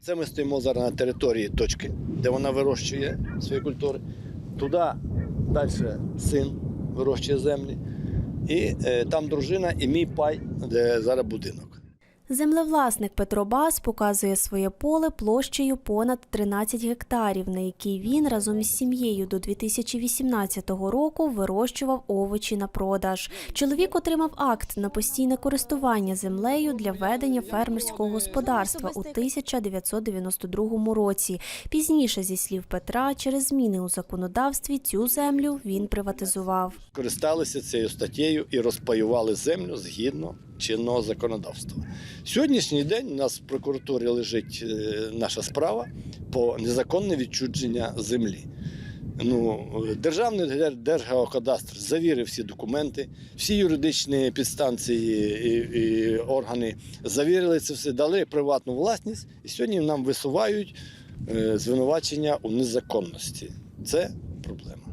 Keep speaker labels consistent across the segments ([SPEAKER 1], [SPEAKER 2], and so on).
[SPEAKER 1] Це ми стоїмо зараз на території точки, де вона вирощує свої культури. Туди далі син вирощує землі. І е, там дружина і мій пай, де зараз будинок.
[SPEAKER 2] Землевласник Петро Бас показує своє поле площею понад 13 гектарів, на якій він разом із сім'єю до 2018 року вирощував овочі на продаж. Чоловік отримав акт на постійне користування землею для ведення фермерського господарства у 1992 році. Пізніше, зі слів Петра, через зміни у законодавстві цю землю він приватизував.
[SPEAKER 1] Користалися цією статтєю і розпаювали землю згідно чинного законодавства. Сьогоднішній день у нас в прокуратурі лежить е, наша справа по незаконне відчудження землі. Ну, Державний Дер- Держгеокадастр завірив всі документи, всі юридичні підстанції і, і органи завірили це все, дали приватну власність, і сьогодні нам висувають е, звинувачення у незаконності. Це проблема.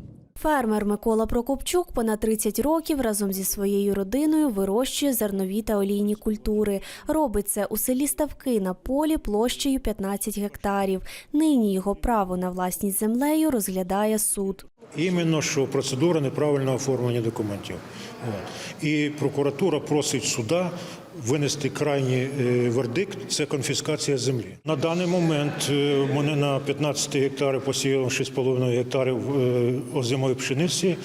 [SPEAKER 2] Фермер Микола Прокопчук понад 30 років разом зі своєю родиною вирощує зернові та олійні культури. Робить це у селі Ставки на полі площею 15 гектарів. Нині його право на власність землею розглядає суд.
[SPEAKER 3] Іменно що процедура неправильного оформлення документів. І прокуратура просить суда винести крайній е, вердикт це конфіскація землі. На даний момент мене на 15 гектарів посіяно 6,5 гектарів е, озимої пшениці,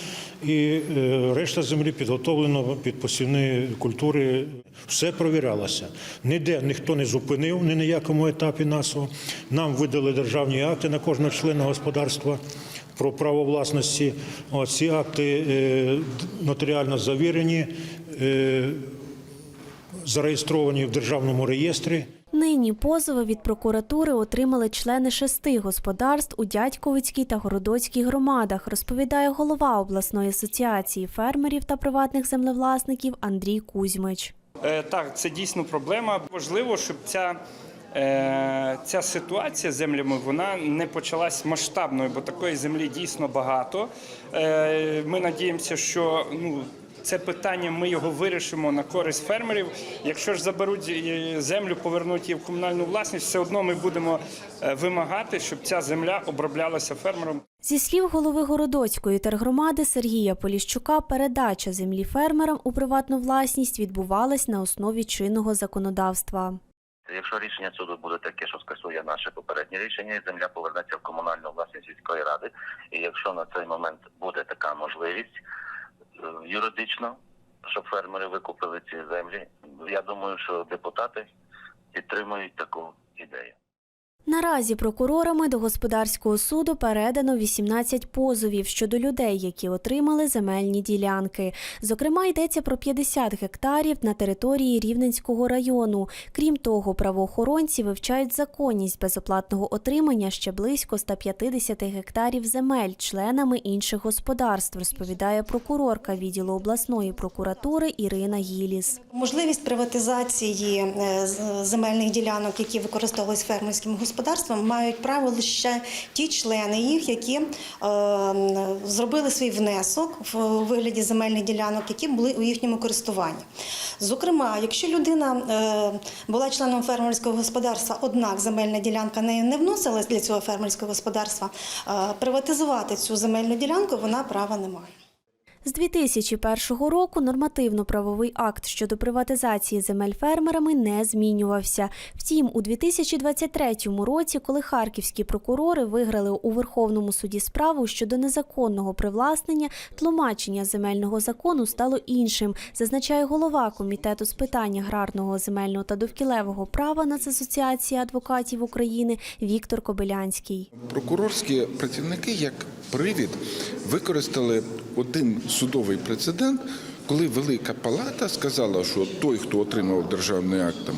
[SPEAKER 3] і е, решта землі підготовлено під посівні культури. Все провірялося. Ніде ніхто не зупинив ні на якому етапі НАСО. Нам видали державні акти на кожного члена господарства про право власності. Ці акти нотаріально завірені, зареєстровані в державному реєстрі.
[SPEAKER 2] Нині позови від прокуратури отримали члени шести господарств у Дядьковицькій та Городоцькій громадах, розповідає голова обласної асоціації фермерів та приватних землевласників Андрій Кузьмич.
[SPEAKER 4] Е, Так, це дійсно проблема. Важливо, щоб ця, е, ця ситуація з землями вона не почалась масштабною, бо такої землі дійсно багато. Е, Ми надіємося, що ну. Це питання ми його вирішимо на користь фермерів. Якщо ж заберуть е, землю, повернуть її в комунальну власність, все одно ми будемо е, вимагати, щоб ця земля оброблялася фермером.
[SPEAKER 2] Зі слів голови Городоцької тергромади Сергія Поліщука, передача землі фермерам у приватну власність відбувалась на основі чинного законодавства.
[SPEAKER 5] Якщо рішення суду буде таке, що скасує наше попереднє рішення, земля повернеться в комунальну власність сільської ради. І якщо на цей момент буде така можливість юридично, щоб фермери викупили ці землі, я думаю, що депутати підтримують таку ідею.
[SPEAKER 2] Наразі прокурорами до господарського суду передано 18 позовів щодо людей, які отримали земельні ділянки. Зокрема, йдеться про 50 гектарів на території Рівненського району. Крім того, правоохоронці вивчають законність безоплатного отримання ще близько 150 гектарів земель членами інших господарств, розповідає прокурорка відділу обласної прокуратури Ірина Гіліс.
[SPEAKER 6] Можливість приватизації е, земельних ділянок, які використовують фермерським господарством, мають право лише ті члени їх, які е, зробили свій внесок в вигляді земельних ділянок, які були у їхньому користуванні. Зокрема, якщо людина е, була членом фермерського господарства, однак земельна ділянка не вносилась для цього фермерського господарства, е, приватизувати цю земельну ділянку вона права не має.
[SPEAKER 2] З 2001 року нормативно-правовий акт щодо приватизації земель фермерами не змінювався. Втім, у 2023 році, коли харківські прокурори виграли у Верховному суді справу щодо незаконного привласнення, тлумачення земельного закону стало іншим, зазначає голова комітету з питань аграрного, земельного та довкілевого права Нацасоціації адвокатів України Віктор Кобилянський.
[SPEAKER 7] Прокурорські працівники як привід використали один судовий прецедент, коли Велика Палата сказала, що той, хто отримав державний акт,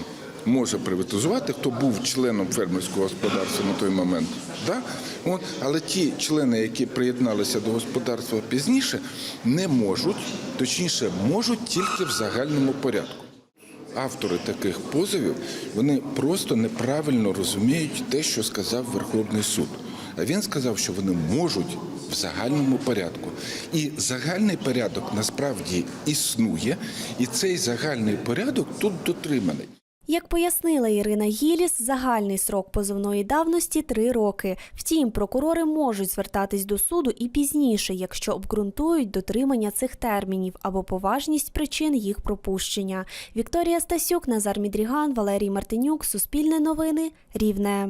[SPEAKER 7] може приватизувати, хто був членом фермерського господарства на той момент. Да? От, але ті члени, які приєдналися до господарства пізніше, не можуть, точніше, можуть тільки в загальному порядку. Автори таких позовів вони просто неправильно розуміють те, що сказав Верховний суд. А він сказав, що вони можуть в загальному порядку. І загальний порядок насправді існує, і цей загальний порядок тут дотриманий.
[SPEAKER 2] Як пояснила Ірина Гіліс, загальний срок позовної давності три роки. Втім, прокурори можуть звертатись до суду і пізніше, якщо обґрунтують дотримання цих термінів або поважність причин їх пропущення. Вікторія Стасюк, Назар Мідріган, Валерій Мартинюк, Суспільне новини, Рівне.